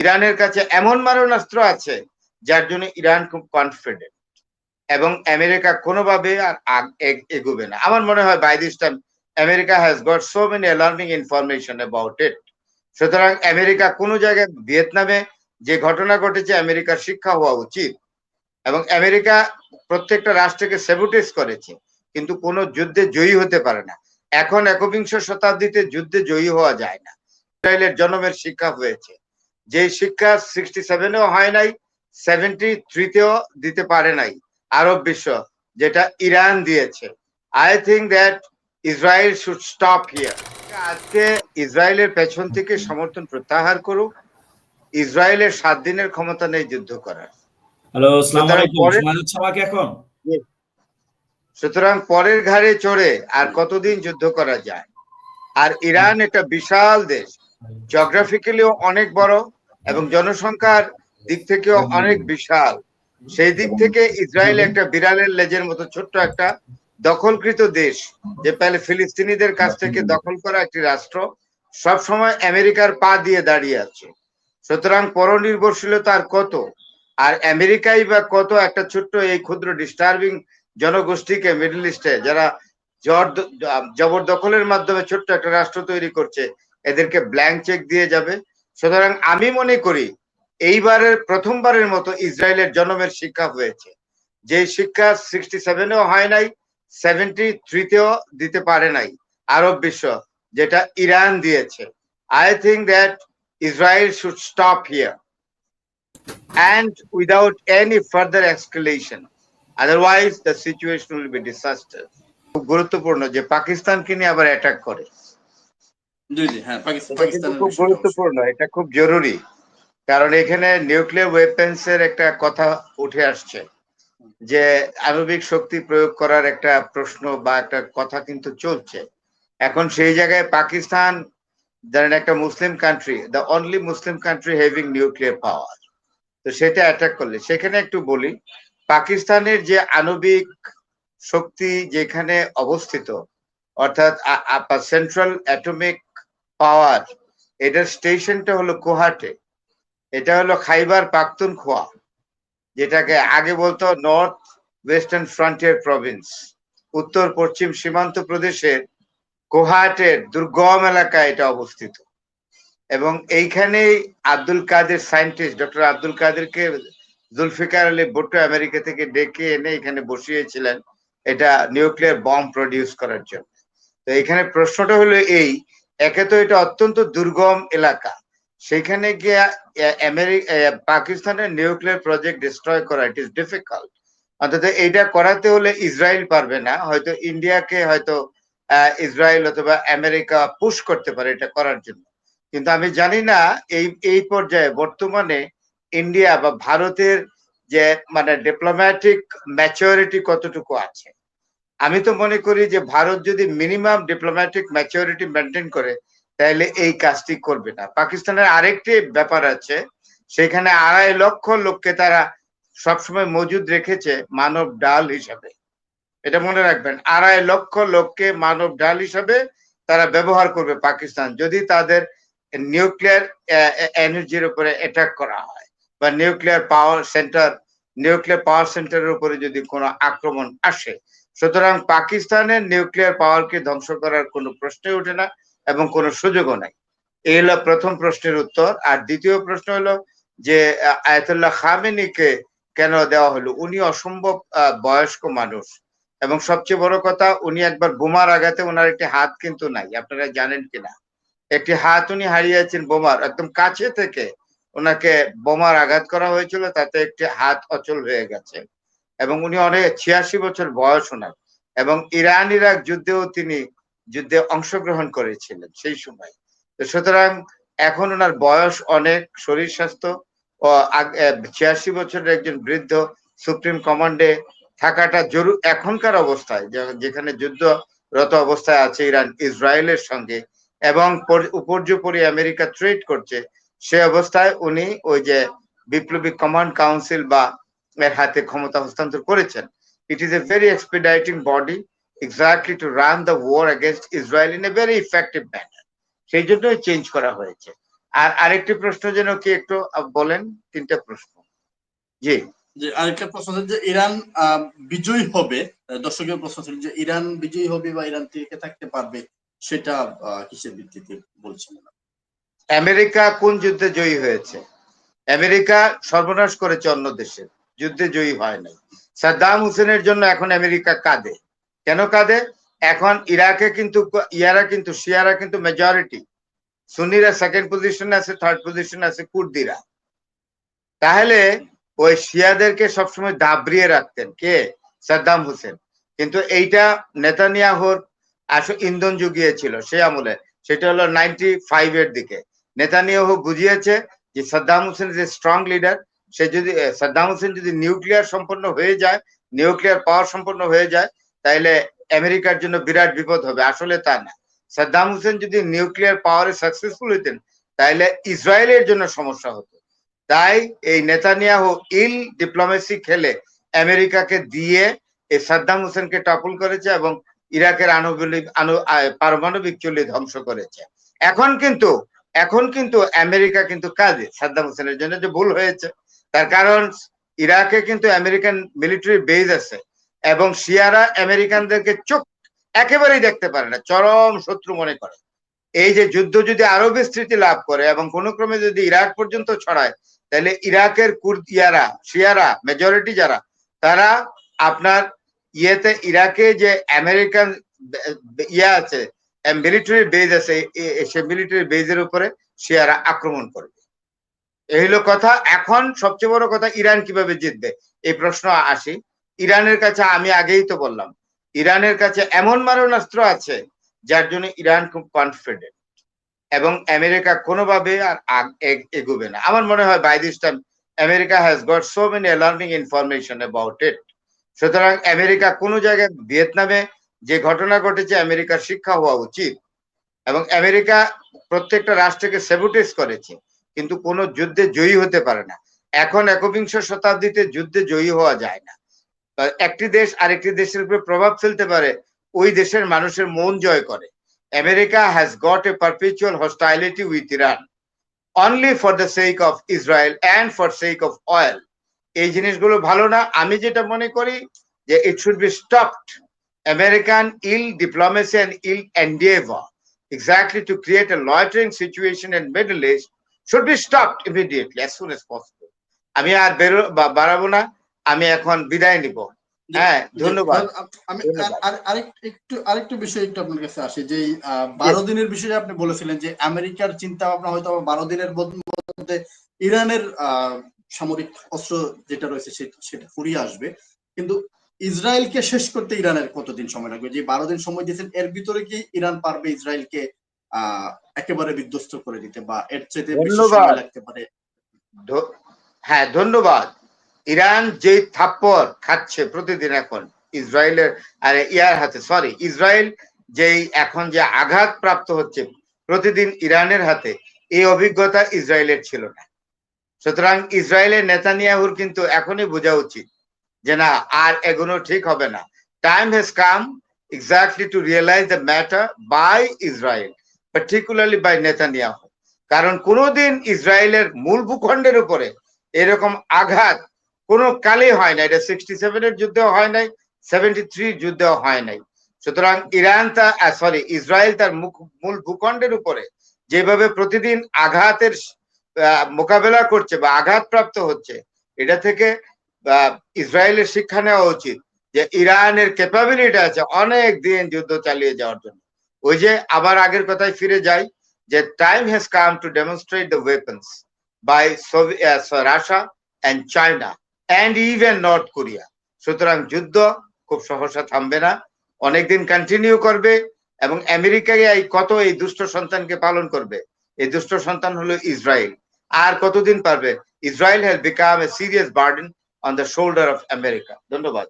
ইরানের কাছে এমন মারণাস্ত্র আছে যার জন্য ইরান খুব কনফিডেন্ট এবং আমেরিকা কোনোভাবে আর এগোবে না। আমার মনে হয় by this time America has got so many alarming information about it সুতরাং আমেরিকা কোনো জায়গায় ভিয়েতনামে যে ঘটনা ঘটেছে আমেরিকার শিক্ষা হওয়া উচিত এবং আমেরিকা প্রত্যেকটা রাষ্ট্রকে সেবুটেজ করেছে, কিন্তু কোনো যুদ্ধে জয়ী হতে পারে না। এখন একবিংশ শতাব্দীতে যুদ্ধে জয়ী হওয়া যায় না। ইসরায়েলের জন্মের শিক্ষা হয়েছে। যে শিক্ষা সিক্সটি সেভেনেও হয় নাই সেভেন্টি থ্রিতেও দিতে পারে নাই আরব বিশ্ব যেটা ইরান দিয়েছে। I think that Israel should stop here আজকে ইসরায়েলের পেছন থেকে সমর্থন প্রত্যাহার করুক। ইসরায়েলের সাত দিনের ক্ষমতা নেই যুদ্ধ করার। হ্যালো সুতরাং আমাকে এখন? পরের ঘাড়ে চড়ে আর কতদিন যুদ্ধ করা যায়। আর ইরান একটা বিশাল দেশ। জিওগ্রাফিক্যালিও অনেক বড়। এবং জনসংখ্যার দিক থেকেও অনেক বিশাল। সেই দিক থেকে ইসরায়েল একটা বিড়ালের লেজের মতো ছোট্ট একটা দখলকৃত দেশ যে পেলে ফিলিস্তিনিদের কাছ থেকে দখল করা একটি রাষ্ট্র সব সময় আমেরিকার পা দিয়ে দাঁড়িয়ে আছে। সুতরাং পরনির্ভরশীলতা আর কত আর আমেরিকাই বা কত একটা ছোট্ট এই ক্ষুদ্র ডিস্টার্বিং জনগোষ্ঠীকে মিডল ইস্টে যারা জর- জবরদখলের মাধ্যমে ছোট্ট একটা রাষ্ট্র তৈরি করছে এদেরকে ব্ল্যাঙ্ক চেক দিয়ে যাবে। সুতরাং আমি মনে করি এইবারের প্রথমবারের মতো ইসরায়েলের জন্মের শিক্ষা হয়েছে যে শিক্ষা সিক্সটি সেভেনেও হয় নাই সেভেন্টি থ্রিতেও দিতে পারে নাই আরব বিশ্ব যেটা ইরান দিয়েছে I think that Israel should stop here and without any further escalation. Otherwise, the situation will be disaster. খুব গুরুত্বপূর্ণ যে পাকিস্তানকে নিয়ে আবার অ্যাটাক করে জি জি হ্যাঁ পাকিস্তান খুব গুরুত্বপূর্ণ এটা খুব জরুরি। কারণ এখানে নিউক্লিয়ার ওয়েপেন্স এর একটা কথা উঠে আসছে যে আণবিক শক্তি প্রয়োগ করার একটা প্রশ্ন বা একটা কথা কিন্তু চলছে। এখন সেই জায়গায় পাকিস্তান ধরেন একটা Muslim country the only Muslim country having nuclear power তো সেটা অ্যাটাক করলে। সেখানে একটু বলি পাকিস্তানের যে আণবিক শক্তি যেখানে অবস্থিত অর্থাৎ সেন্ট্রাল অ্যাটমিক পাওয়ার। এটার স্টেশনটা হলো কোহাটে এটা হলো খাইবার পাখতুনখোয়া, যেটাকে আগে বলতো নর্থ ওয়েস্টার্ন ফ্রন্টিয়ার প্রভিন্স উত্তর, পশ্চিম সীমান্ত প্রদেশের কোহাটের দুর্গম এলাকায় এটা অবস্থিত। এবং এইখানেই আব্দুল কাদের সায়েন্টিস্ট ডক্টর আব্দুল কাদেরকে জুলফিকার আলী ভুট্টো আমেরিকা থেকে ডেকে এনে এখানে বসিয়েছিলেন এটা নিউক্লিয়ার বম প্রডিউস করার জন্য। তো এখানে প্রশ্নটা হলো এই একে তো এটা অত্যন্ত দুর্গম এলাকা। সেখানে গিয়ে আমেরিকা পাকিস্তানের নিউক্লিয়ার প্রজেক্ট ডিস্ট্রয় করা ইট ইজ ডিফিকাল্ট অন্তত এইটা করাতে হলে ইসরায়েল পারবে না। হয়তো ইন্ডিয়াকে হয়তো ইসরায়েল অথবা আমেরিকা পুশ করতে পারে এটা করার জন্য। কিন্তু আমি জানি না, এই এই পর্যায়ে বর্তমানে ইন্ডিয়া বা ভারতের যে মানে ডিপ্লোম্যাটিক ম্যাচিওরিটি কতটুকু আছে। আমি তো মনে করি যে ভারত যদি মিনিমাম ডিপ্লোম্যাটিক ম্যাচিওরিটি মেনটেন করে, তাহলে এই কাজটি করবে না। পাকিস্তানের আরেকটি ব্যাপার আছে, সেখানে আড়াই লক্ষ লোককে তারা সবসময় মজুদ রেখেছে মানব ডাল হিসাবে। এটা মনে রাখবেন, আড়াই লক্ষ লোককে মানব ডাল হিসাবে তারা ব্যবহার করবে পাকিস্তান, যদি তাদের নিউক্লিয়ার এনার্জির উপরে অ্যাটাক করা হয়, বা nuclear power centre nuclear power সেন্টারের উপরে যদি কোনো আক্রমণ আসে সুতরাং পাকিস্তানের নিউক্লিয়ার পাওয়ারকে ধ্বংস করার কোনো প্রশ্নই ওঠে না এবং কোনো সুযোগও নাই। এই হলো প্রথম প্রশ্নের উত্তর। আর দ্বিতীয় প্রশ্ন হলো যে আয়াতুল্লাহ খামেনিকে কেন দেওয়া হলো? উনি অসম্ভব বয়স্ক মানুষ। এবং সবচেয়ে বড় কথা, উনি একবার বোমার আঘাতে ওনার একটি হাত কিন্তু নাই। আপনারা জানেন কিনা? একটি হাত উনি হারিয়েছেন বোমার, একদম কাছে থেকে ওনাকে বোমার আঘাত করা হয়েছিল, তাতে একটি হাত অচল হয়ে গেছে। এবং উনি অনেক ছিয়াশি বছর বয়স ওনার। এবং ইরান ইরাক যুদ্ধেও তিনি যুদ্ধে অংশগ্রহণ করেছিলেন সেই সময়। তো সুতরাং এখন ওনার বয়স অনেক, শরীর স্বাস্থ্য ও ছিয়াশি বছরের একজন বৃদ্ধ সুপ্রিম কমান্ডে থাকাটা জরুর এখনকার অবস্থায় যেখানে যুদ্ধরত অবস্থায় আছে ইরান, ইসরায়েলের সঙ্গে এবং পর- উপর্যুপরি আমেরিকা ট্রেড করছে, সে অবস্থায় উনি ওই যে বিপ্লবী কমান্ড কাউন্সিল বা এর হাতে ক্ষমতা হস্তান্তর করেছেন। It is a very expediting body exactly to run the war against Israel in a very effective manner সেই জন্যই চেঞ্জ করা হয়েছে। আর আরেকটি প্রশ্ন যেন কি একটু বলেন? তিনটা প্রশ্ন। জি। যে আরেকটা প্রশ্ন যে ইরান বিজয়ী হবে। দর্শকের প্রশ্ন ছিল যে ইরান বিজয়ী হবে বা ইরান টিকে থাকতে পারবে সেটা কিসের ভিত্তিতে বলছেন? আমেরিকা কোন যুদ্ধে জয়ী হয়েছে? আমেরিকা সর্বনাশ করেছে অন্য দেশে। যুদ্ধে জয়ী হয় নাই। সাদ্দাম হুসেনের জন্য এখন আমেরিকা কাঁদে। কেন কাঁদে? এখন ইরাকে কিন্তু, ইয়ারা কিন্তু, শিয়ারা কিন্তু মেজরিটি সুন্নিরা সেকেন্ড পজিশনে আছে থার্ড পজিশনে আছে কুর্দিরা। তাহলে ওই শিয়াদেরকে সবসময় দাবড়িয়ে রাখতেন কে? সাদ্দাম হোসেন। কিন্তু এইটা নেতানিয়াহুর আসলে ইন্ধন জুগিয়েছিল সে আমলে। সেটা হলো নাইনটি ফাইভ এর দিকে। নেতানিয়াহু বুঝিয়েছে যে সাদ্দাম হোসেন যে স্ট্রং লিডার সে যদি সাদ্দাম হোসেন যদি নিউক্লিয়ার সম্পন্ন হয়ে যায়, নিউক্লিয়ার পাওয়ার সম্পন্ন হয়ে যায় তাহলে আমেরিকার জন্য বিরাট বিপদ হবে। আসলে তা না। সাদ্দাম হোসেন যদি নিউক্লিয়ার পাওয়ারে সাকসেসফুল হইতেন তাহলে ইসরায়েলের জন্য সমস্যা হতো। তাই এই নেতানিয়াহু ইল ডিপ্লোমেসি খেলে আমেরিকাকে দিয়ে এই সাদ্দাম হোসেনকে টপল করেছে এবং ইরাকের আণবিক পারমাণবিক চুল্লি ধ্বংস করেছে। এখন কিন্তু এখন কিন্তু আমেরিকা কিন্তু কাজে সাদ্দাম হোসেনের জন্য যে ভুল হয়েছে। তার কারণ ইরাকে কিন্তু আমেরিকান মিলিটারি বেজ আছে এবং শিয়ারা আমেরিকানদেরকে চোখ একেবারেই দেখতে পারে না, চরম শত্রু মনে করে। এই যে যুদ্ধ যদি আরও বিস্তৃতি লাভ করে এবং কোন ক্রমে যদি ইরাক পর্যন্ত ছড়ায়, তাহলে ইরাকের কুর্দ ইয়ারা, শিয়ারা মেজরিটি যারা, তারা আপনার ইয়েতে, ইরাকে যে আমেরিকান ইয়ে আছে মিলিটারি বেজ আছে সে মিলিটারি বেজের উপরে শিয়ারা আক্রমণ করবে। এই হলো কথা। এখন সবচেয়ে বড় কথা, ইরান কীভাবে জিতবে? এই প্রশ্ন আসি। ইরানের কাছে আমি আগেই তো বললাম, ইরানের কাছে এমন মারণাস্ত্র আছে যার জন্য ইরান খুব কনফিডেন্ট এবং আমেরিকা কোনোভাবে আর এগোবে না। আমার মনে হয় by this time America has got so many alarming information about it সুতরাং আমেরিকা কোনো জায়গায় ভিয়েতনামে যে ঘটনা ঘটেছে আমেরিকার শিক্ষা হওয়া উচিত এবং আমেরিকা প্রত্যেকটা রাষ্ট্রকে সেবুটেজ করেছে। কিন্তু কোনো যুদ্ধে জয়ী হতে পারে না। এখন একবিংশ শতাব্দীতে যুদ্ধে জয়ী হওয়া যায় না। একটি দেশ আরেকটি দেশের উপরে প্রভাব ফেলতে পারে, ওই দেশের মানুষের মন জয় করে। America has got a perpetual hostility with Iran only for the sake of Israel and for sake of oil এই জিনিসগুলো ভালো না। আমি যেটা মনে করি যে it should be stopped American ill diplomacy and ill endeavor, exactly to create a loitering situation in Middle East should be stopped immediately as soon as possible. আমি আর বেরো বা- বাড়াবো না আমি এখন বিদায় নিব। হ্যাঁ ধন্যবাদ। আমি ধন্যবাদ। আর- আর- আরেক একটু আরেকটু বিষয় একটু আপনার কাছে আসে যে বারো দিনের বিষয়ে আপনি বলেছিলেন যে আমেরিকার চিন্তা ভাবনা হয়তো বা বারো দিনের মধ্যে ইরানের আহ, সামরিক অস্ত্র যেটা রয়েছে সেটা ফুরিয়ে আসবে। কিন্তু ইসরায়েলকে শেষ করতে ইরানের কতদিন সময় লাগবে? যে বারো দিন সময় দিয়েছেন এর ভিতরে কি ইরান পারবে ইসরায়েলকে একেবারে বিধ্বস্ত করে দিতে বা এর চাইতে ধন্যবাদ। লাগতে পারে। হ্যাঁ ধন্যবাদ। ইরান যে থাপ্পড় খাচ্ছে প্রতিদিন এখন ইসরায়েলের আরে ইয়ার হাতে সরি ইসরায়েল যেই এখন যে আঘাত প্রাপ্ত হচ্ছে প্রতিদিন ইরানের হাতে এই অভিজ্ঞতা ইসরায়েলের ছিল না। সুতরাং ইসরায়েলের নেতানিয়াহুর কিন্তু এখনই বোঝা উচিত যে না আর এগুলো ঠিক হবে না। Time has come exactly to realise the matter by Israel particularly by Netanyahu কারণ কোনোদিন ইসরায়েলের মূল ভূখণ্ডের উপরে এরকম আঘাত কোনো কালে হয় না। এটা সিক্সটি সেভেনের যুদ্ধেও হয় নাই সেভেন্টি থ্রি যুদ্ধেও হয় নাই। সুতরাং ইরান তা সরি ইসরায়েল তার মূল ভূখণ্ডের উপরে যেভাবে প্রতিদিন আঘাতের মোকাবেলা করছে বা আঘাতপ্রাপ্ত হচ্ছে, এটা থেকে ইসরায়েলের শিক্ষা নেওয়া উচিত যে ইরানের ক্যাপাবিলিটি আছে অনেক দিন যুদ্ধ চালিয়ে যাওয়ার জন্য। ওই যে আবার আগের কথায় ফিরে যাই, যে time has come to demonstrate the weapons by Russia and China and even North Korea সুতরাং যুদ্ধ খুব সহসা থামবে না, অনেকদিন কন্টিনিউ করবে এবং আমেরিকায় এই কত এই দুষ্ট সন্তানকে পালন করবে? এই দুষ্ট সন্তান হলো ইসরায়েল। আর কতদিন পারবে? Israel has become a serious burden on the shoulder of America ধন্যবাদ।